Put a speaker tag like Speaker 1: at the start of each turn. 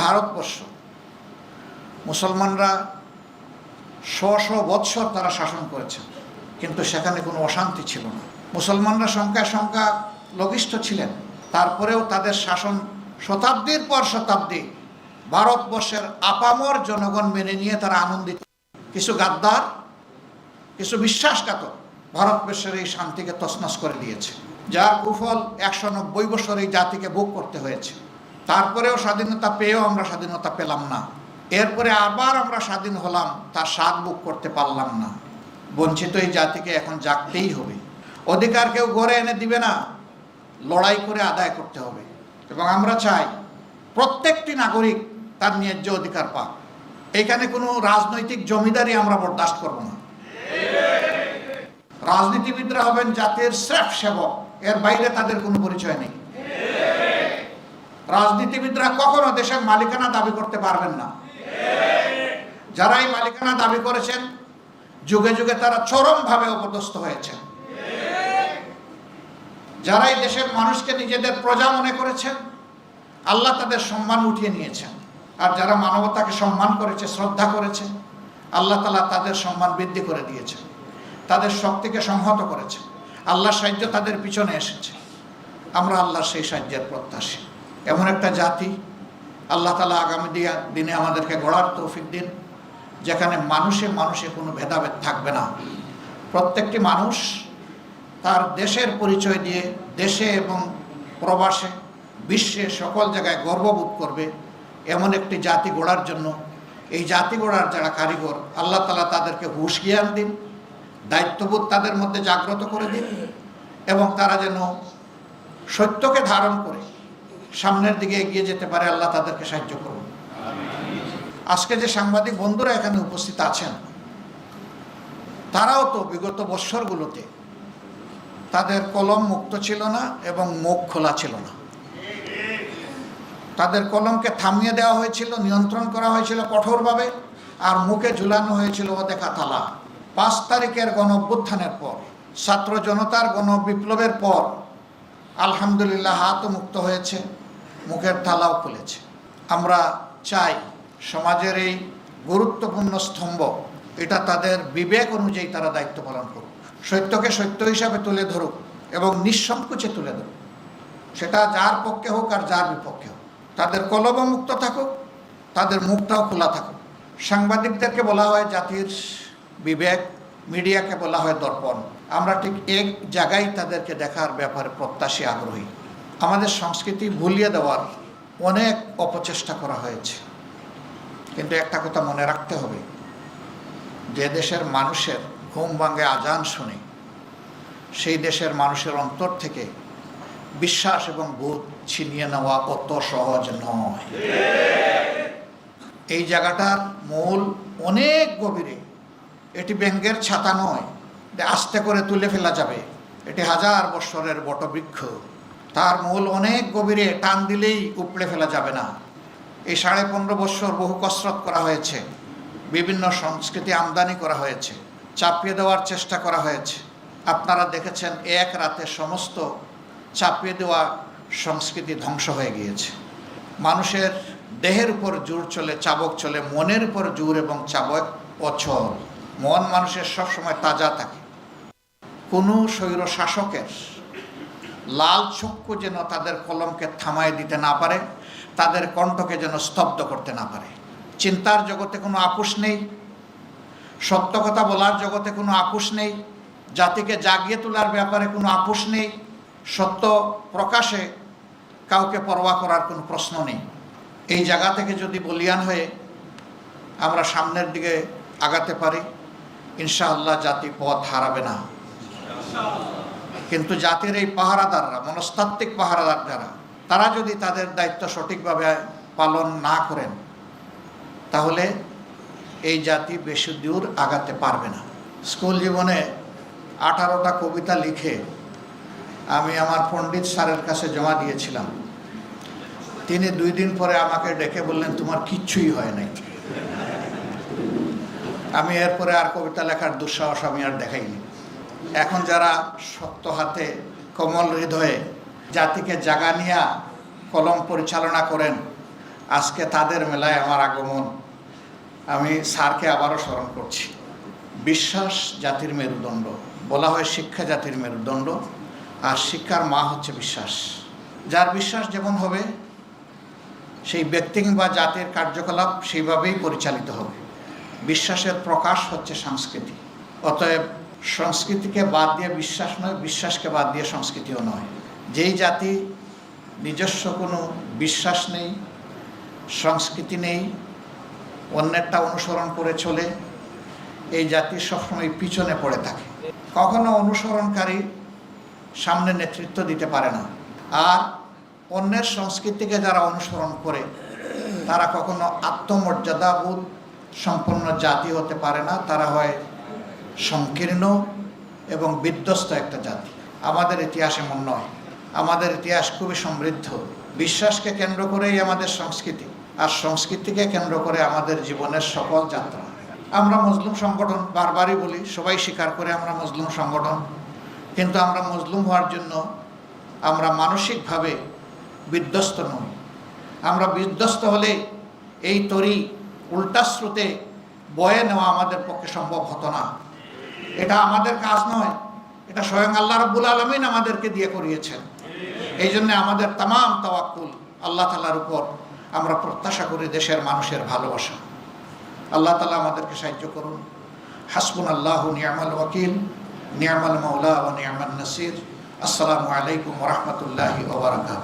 Speaker 1: ভারতবর্ষ। মুসলমানরা শ শ বৎসর তারা শাসন করেছেন, কিন্তু সেখানে কোনো অশান্তি ছিল না। মুসলমানরা সংখ্যায় সংখ্যা লঘিষ্ঠ ছিলেন। তারপরেও তাদের শাসন শতাব্দীর পর শতাব্দী ভারতবর্ষের আপামর জনগণ মেনে নিয়ে তারা আনন্দিত। কিছু গাদ্দার, কিছু বিশ্বাসঘাতক ভারতবর্ষের এই শান্তিকে তছনছ করে দিয়েছে, যার কুফল একশো নব্বই বছর এই জাতিকে ভোগ করতে হয়েছে। তারপরেও স্বাধীনতা পেয়েও আমরা স্বাধীনতা পেলাম না। এরপরে আবার আমরা স্বাধীন হলাম, তার স্বাদ ভোগ করতে পারলাম না। বঞ্চিত এই জাতিকে এখন জাগতেই হবে। অধিকার কেউ গড়ে এনে দিবে না, লড়াই করে আদায় করতে হবে। এবং আমরা চাই প্রত্যেকটি নাগরিক তার ন্যায্য অধিকার পাক। এখানে কোনো রাজনৈতিক জমিদারি আমরা বরদাস্ত করব না। রাজনীতিবিদরা হবেন জাতির স্রেফ সেবক, এর বাইরে তাদের কোনো পরিচয় নেই। রাজনীতিবিদরা কখনো দেশের মালিকানা দাবি করতে পারবেন না। যারা এই মালিকানা দাবি করেছেন, যুগে যুগে তারা চরমভাবে অপদস্থ হয়েছেন। যারা এই দেশের মানুষকে নিজেদের প্রজা মনে করেছেন, আল্লাহ তাদের সম্মান উঠিয়ে নিয়েছেন। আর যারা মানবতাকে সম্মান করেছে, শ্রদ্ধা করেছে, আল্লাহ তালা তাদের সম্মান বৃদ্ধি করে দিয়েছেন। তাদের শক্তিকে সংহত করেছে আল্লাহর সাহায্য তাদের পিছনে এসেছে। আমরা আল্লাহর সেই সাহায্যের প্রত্যাশী। এমন একটা জাতি, আল্লাহ তালা আগামী দিনে আমাদেরকে গড়ার তৌফিক দিন, যেখানে মানুষে মানুষে কোনো ভেদাভেদ থাকবে না। প্রত্যেকটি মানুষ তার দেশের পরিচয় দিয়ে দেশে এবং প্রবাসে বিশ্বে সকল জায়গায় গর্ববোধ করবে এমন একটি জাতি গড়ার জন্য। এই জাতি গড়ার যারা কারিগর, আল্লাহ তালা তাদেরকে হুশ জ্ঞান দিন, দায়িত্ববোধ তাদের মধ্যে জাগ্রত করে দিন এবং তারা যেন সত্যকে ধারণ করে সামনের দিকে এগিয়ে যেতে পারে, আল্লাহ তাদেরকে সাহায্য করুন। আজকে যে সাংবাদিক বন্ধুরা এখানে উপস্থিত আছেন, তারাও তো বিগত বৎসরগুলোতে তাদের কলম মুক্ত ছিল না এবং মুখ খোলা ছিল না। তাদের কলমকে থামিয়ে দেওয়া হয়েছিল, নিয়ন্ত্রণ করা হয়েছিল কঠোরভাবে আর মুখে ঝুলানো হয়েছিল অদেখা তালা পাঁচ তারিখের গণ পর, ছাত্র জনতার গণ বিপ্লবের পর, আলহামদুলিল্লাহ হাতও মুক্ত হয়েছে। মুখের তালাও খুলেছে। আমরা চাই সমাজের এই গুরুত্বপূর্ণ স্তম্ভ, এটা তাদের বিবেক অনুযায়ী তারা দায়িত্ব পালন করুক। সত্যকে সত্য হিসাবে তুলে ধরুক এবং নিঃসংকোচে তুলে ধরুক। সেটা যার পক্ষে হোক আর যার বিপক্ষে হোক। তাদের কলমও মুক্ত থাকুক, তাদের মুখটাও খোলা থাকুক। সাংবাদিকদেরকে বলা হয় জাতির বিবেক, মিডিয়াকে বলা হয় দর্পণ। আমরা ঠিক এক জায়গায় তাদেরকে দেখার ব্যাপারে প্রত্যাশী আগ্রহী। আমাদের সংস্কৃতি ভুলিয়ে দেওয়ার অনেক অপচেষ্টা করা হয়েছে। কিন্তু একটা কথা মনে রাখতে হবে, যে দেশের মানুষের ঘুম ভাঙে আজান শুনে, সেই দেশের মানুষের অন্তর থেকে বিশ্বাস এবং বোধ ছিনিয়ে নেওয়া অত সহজ নয়। এই জায়গাটার মূল অনেক গভীরে এটি ব্যাঙ্গের ছাতা নয় আস্তে করে তুলে ফেলা যাবে। এটি হাজার বৎসরের বটবৃক্ষ। তার মূল অনেক গভীরে টান দিলেই উপড়ে ফেলা যাবে না। এই সাড়ে পনেরো বৎসর বহু কসরত করা হয়েছে। বিভিন্ন সংস্কৃতি আমদানি করা হয়েছে। চাপিয়ে দেওয়ার চেষ্টা করা হয়েছে। আপনারা দেখেছেন এক রাতে সমস্ত চাপিয়ে দেওয়া সংস্কৃতি ধ্বংস হয়ে গিয়েছে। মানুষের দেহের উপর জোর চলে, চাবক চলে, মনের উপর জোর এবং চাবক অচল। মন মানুষের সবসময় তাজা থাকে। কোনো স্বৈর শাসকের লাল চক্ষু যেন তাদের কলমকে থামায় দিতে না পারে, তাদের কণ্ঠকে যেন স্তব্ধ করতে না পারে। চিন্তার জগতে কোনো আপোষ নেই, সত্য কথা বলার জগতে কোনো আপোষ নেই, জাতিকে জাগিয়ে তোলার ব্যাপারে কোনো আপোষ নেই, সত্য প্রকাশে কাউকে পরোয়া করার কোনো প্রশ্ন নেই। এই জায়গা থেকে যদি বলিয়ান হয়ে আমরা সামনের দিকে আগাতে পারি, ইনশাআল্লাহ জাতি পথ হারাবে না। কিন্তু জাতির এই পাহারাদাররা, মনস্তাত্ত্বিক পাহারাদার যারা, তারা যদি তাদের দায়িত্ব সঠিকভাবে পালন না করেন, তাহলে এই জাতি বেশি দূর আগাতে পারবে না। স্কুল জীবনে আঠারোটা কবিতা লিখে আমি আমার পণ্ডিত স্যারের কাছে জমা দিয়েছিলাম। তিনি দুই দিন পরে আমাকে ডেকে বললেন, তোমার কিচ্ছুই হয় নাই। আমি এরপরে আর কবিতা লেখার দুঃসাহস আমি আর দেখাইনি। এখন যারা শক্ত হাতে, কমল হৃদয়ে জাতিকে জাগানিয়া কলম পরিচালনা করেন, আজকে তাদের মেলায় আমার আগমন। আমি স্যারকে আবারও স্মরণ করছি। বিশ্বাস জাতির মেরুদণ্ড, বলা হয় শিক্ষা জাতির মেরুদণ্ড, আর শিক্ষার মা হচ্ছে বিশ্বাস। যার বিশ্বাস যেমন হবে, সেই ব্যক্তি কিংবা জাতির কার্যকলাপ সেইভাবেই পরিচালিত হবে। বিশ্বাসের প্রকাশ হচ্ছে সংস্কৃতি অতএব সংস্কৃতিকে বাদ দিয়ে বিশ্বাস নয়, বিশ্বাসকে বাদ দিয়ে সংস্কৃতিও নয়। যেই জাতি নিজস্ব কোনো বিশ্বাস নেই, সংস্কৃতি নেই, অন্যেরটা অনুসরণ করে চলে, এই জাতি সবসময় পিছনে পড়ে থাকে। কখনো অনুসরণকারী সামনে নেতৃত্ব দিতে পারে না। আর অন্যের সংস্কৃতিকে যারা অনুসরণ করে, তারা কখনো আত্মমর্যাদাবোধ সম্পন্ন জাতি হতে পারে না। তারা হয় সংকীর্ণ এবং বিধ্বস্ত একটা জাতি। আমাদের ইতিহাস এমন নয়। আমাদের ইতিহাস খুবই সমৃদ্ধ। বিশ্বাসকে কেন্দ্র করেই আমাদের সংস্কৃতি, আর সংস্কৃতিকে কেন্দ্র করে আমাদের জীবনের সকল যাত্রা। আমরা মজলুম সংগঠন, বারবারই বলি, সবাই স্বীকার করে আমরা মজলুম সংগঠন। কিন্তু আমরা মজলুম হওয়ার জন্য আমরা মানসিকভাবে বিধ্বস্ত নই। আমরা বিধ্বস্ত হলে এই তরি উল্টা স্রোতে বয়ে নেওয়া আমাদের পক্ষে সম্ভব হতো না। এটা আমাদের কাজ নয়, এটা স্বয়ং আল্লাহ রব্বুল আলমিন আমাদেরকে দিয়ে করিয়েছেন। এই জন্য আমাদের তাম তাওয়াক্কুল আল্লাহ তালার উপর আমরা প্রত্যাশা করি দেশের মানুষের ভালোবাসা। আল্লাহ তালা আমাদেরকে সাহায্য করুন। হাসবুন আল্লাহ নিয়ামাল ওয়াকিল, নিয়ামাল মৌলা ও নিয়ামাল নাসির। আসসালামু আলাইকুম রহমতুল্লাহি ওবরাকাত